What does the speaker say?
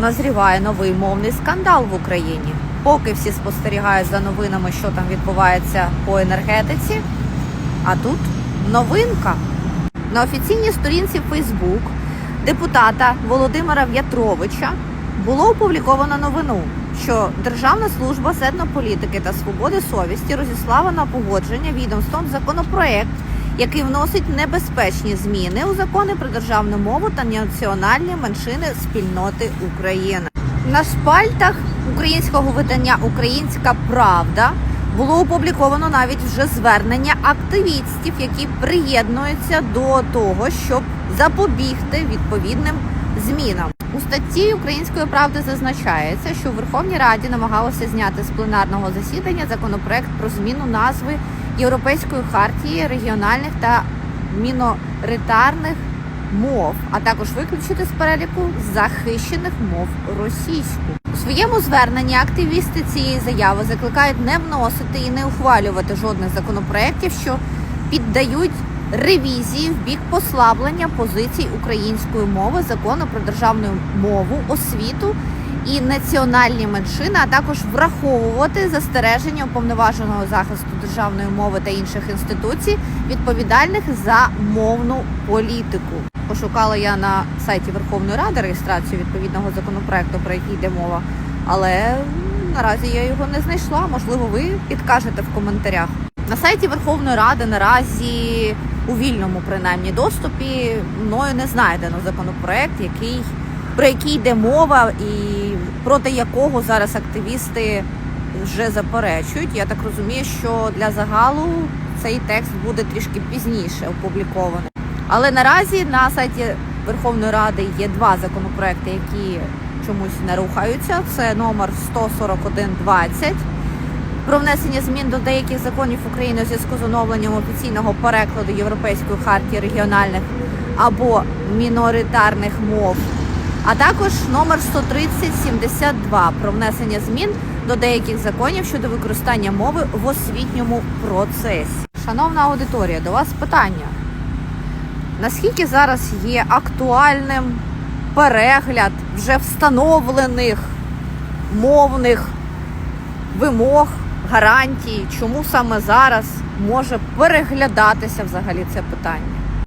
назріває новий мовний скандал в Україні. Поки всі спостерігають за новинами, що там відбувається по енергетиці. А тут новинка. На офіційній сторінці Facebook депутата Володимира В'ятровича було опубліковано новину, що Державна служба з етнополітики та свободи совісті розіслала на погодження відомством законопроект, який вносить небезпечні зміни у закони про державну мову та національні меншини спільноти України. На шпальтах українського видання Українська Правда було опубліковано навіть вже звернення активістів, які приєднуються до того, щоб запобігти відповідним змінам. У статті Української правди зазначається, що в Верховній Раді намагалося зняти з пленарного засідання законопроект про зміну назви Європейської хартії регіональних та міноритарних мов, а також виключити з переліку захищених мов російську. У своєму зверненні активісти цієї заяви закликають не вносити і не ухвалювати жодних законопроєктів, що піддають ревізії в бік послаблення позицій української мови, закону про державну мову, освіту і національні меншини, а також враховувати застереження уповноваженого захисту державної мови та інших інституцій, відповідальних за мовну політику. Пошукала я на сайті Верховної Ради реєстрацію відповідного законопроекту, про який йде мова, але наразі я його не знайшла. Можливо, ви підкажете в коментарях. На сайті Верховної Ради наразі у вільному принаймні доступі мною не знайдено законопроект, який про який йде мова, і проти якого зараз активісти вже заперечують. Я так розумію, що для загалу цей текст буде трішки пізніше опублікований. Але наразі на сайті Верховної Ради є два законопроекти, які чомусь не рухаються. Це номер 14120 про внесення змін до деяких законів України у зв'язку з оновленням офіційного перекладу Європейської хартії регіональних або міноритарних мов, а також номер 13072 про внесення змін до деяких законів щодо використання мови в освітньому процесі. Шановна аудиторія, до вас питання. Наскільки зараз є актуальним перегляд вже встановлених мовних вимог, гарантій, чому саме зараз може переглядатися взагалі це питання?